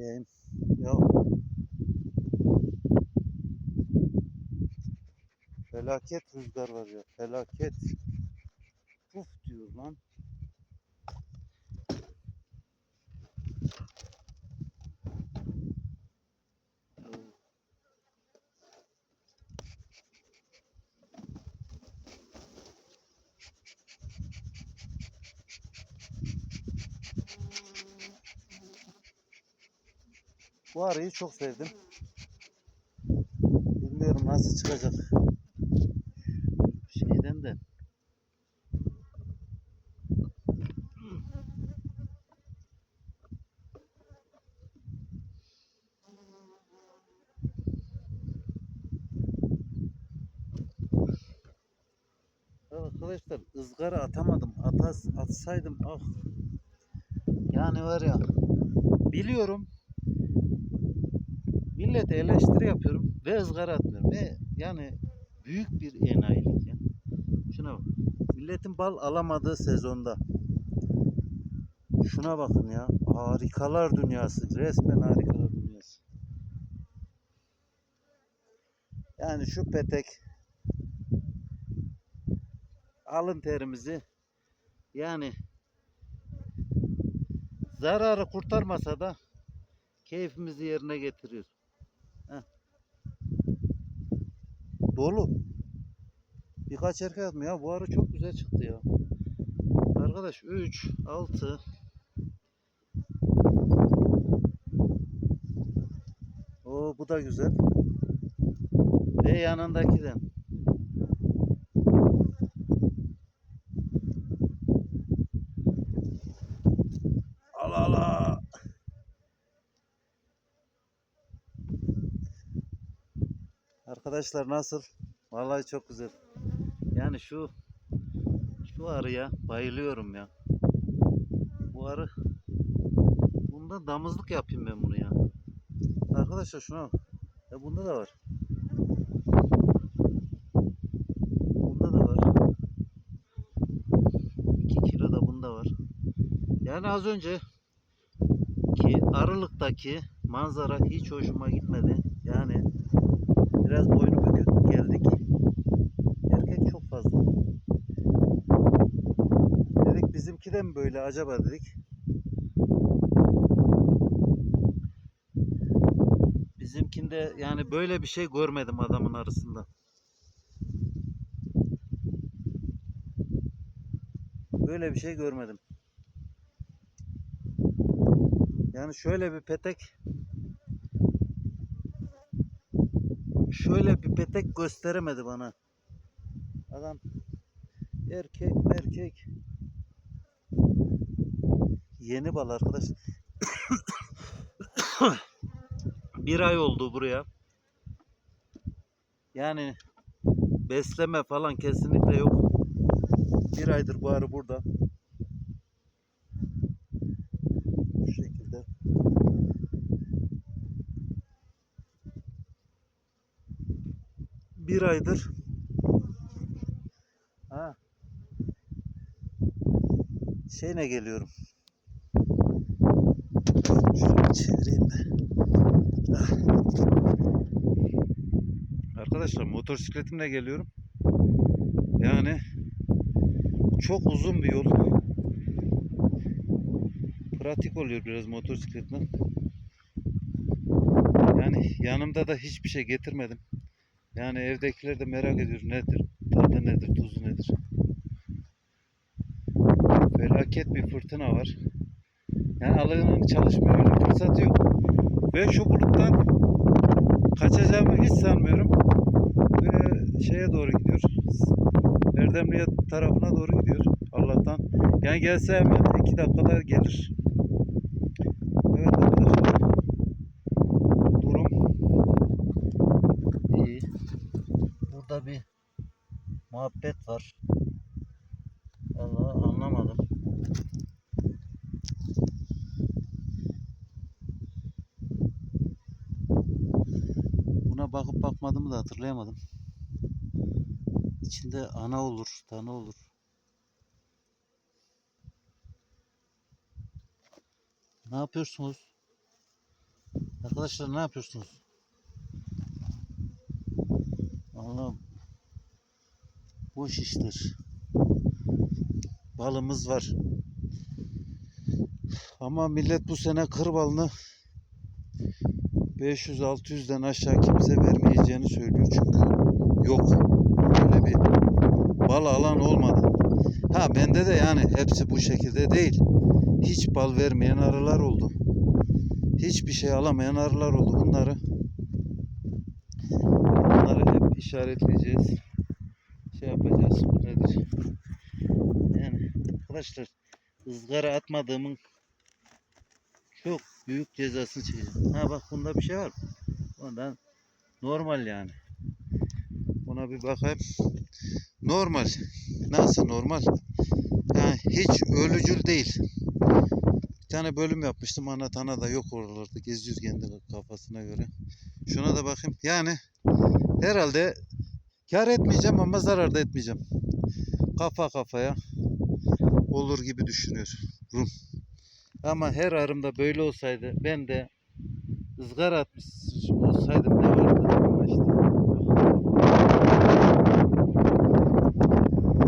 Diyeyim. Ya. Felaket rüzgar var ya. Felaket. Uf diyor lan. Bu arıyı çok sevdim. Bilmiyorum nasıl çıkacak. Şeyden de. Arkadaşlar ızgara atamadım. Atas, atsaydım ah. Yani var ya biliyorum millete eleştiri yapıyorum ve ızgara atmıyorum. Ve yani büyük bir enayilik ya. Şuna bak. Milletin bal alamadığı sezonda. Şuna bakın ya. Harikalar dünyası. Resmen harikalar dünyası. Yani şu petek alın terimizi yani zararı kurtarmasa da keyfimizi yerine getiriyor. Heh. Dolu. Birkaç erkek atma ya. Bu arı çok güzel çıktı ya. Arkadaş 3, 6 O bu da güzel. Ve yanındakiden. Arkadaşlar nasıl? Vallahi çok güzel. Yani şu şu arıya bayılıyorum ya. Bu arı bunda damızlık yapayım ben bunu ya. Arkadaşlar şuna bak. Ya bunda da var. Bunda da var. 2 kilo da bunda var. Yani az önce ki arılıktaki manzara hiç hoşuma gitmedi. Yani biraz boynu bükük geldik. Erkek çok fazla. Dedik bizimki de mi böyle acaba dedik. Bizimkinde yani böyle bir şey görmedim adamın arasında. Böyle bir şey görmedim. Yani şöyle bir petek şöyle bir petek gösteremedi bana. Adam erkek erkek yeni bal arkadaş. bir ay oldu buraya. Yani besleme falan kesinlikle yok. Bir aydır bu arı burada. Bu şekilde. Bir aydır. Ha. Şeyine geliyorum. Şöyle çevireyim de. Arkadaşlar motosikletimle geliyorum. Yani çok uzun bir yol. Pratik oluyor biraz motosikletle. Yani yanımda da hiçbir şey getirmedim. Yani evdekiler de merak ediyor nedir, tadı nedir, tuzu nedir. Felaket bir fırtına var. Yani alanın çalışmaya öyle fırsatı yok. Ve şu buluttan kaçacağımı hiç sanmıyorum. Böyle şeye doğru gidiyor. Erdemli'ye tarafına doğru gidiyor. Allah'tan. Yani gelse hemen iki dakikada gelir. Burada bir muhabbet var. Allah anlamadım. Buna bakıp bakmadığımı da hatırlayamadım. İçinde ana olur, tane olur. Ne yapıyorsunuz? Arkadaşlar ne yapıyorsunuz? Allah'ım. Boş iştir. Balımız var. Ama millet bu sene kır balını 500-600'den aşağı kimse vermeyeceğini söylüyor çünkü yok. Öyle bir bal alan olmadı. Ha bende de yani hepsi bu şekilde değil. Hiç bal vermeyen arılar oldu. Hiçbir şey alamayan arılar oldu. Bunları bunları hep işaretleyeceğiz. Şey yapacağız. Bu nedir? Yani arkadaşlar ızgara atmadığımın çok büyük cezasını çekeceğim. Ha bak bunda bir şey var. Ondan normal yani. Buna bir bakayım. Normal. Nasıl normal? Yani hiç ölücül değil. Bir tane bölüm yapmıştım. Anlatana da yok oralarda. Geziyor kendi kafasına göre. Şuna da bakayım. Yani herhalde kar etmeyeceğim ama zarar da etmeyeceğim. Kafa kafaya olur gibi düşünüyorum. Ama her arımda böyle olsaydı ben de ızgara atmış olsaydım ne vardı işte.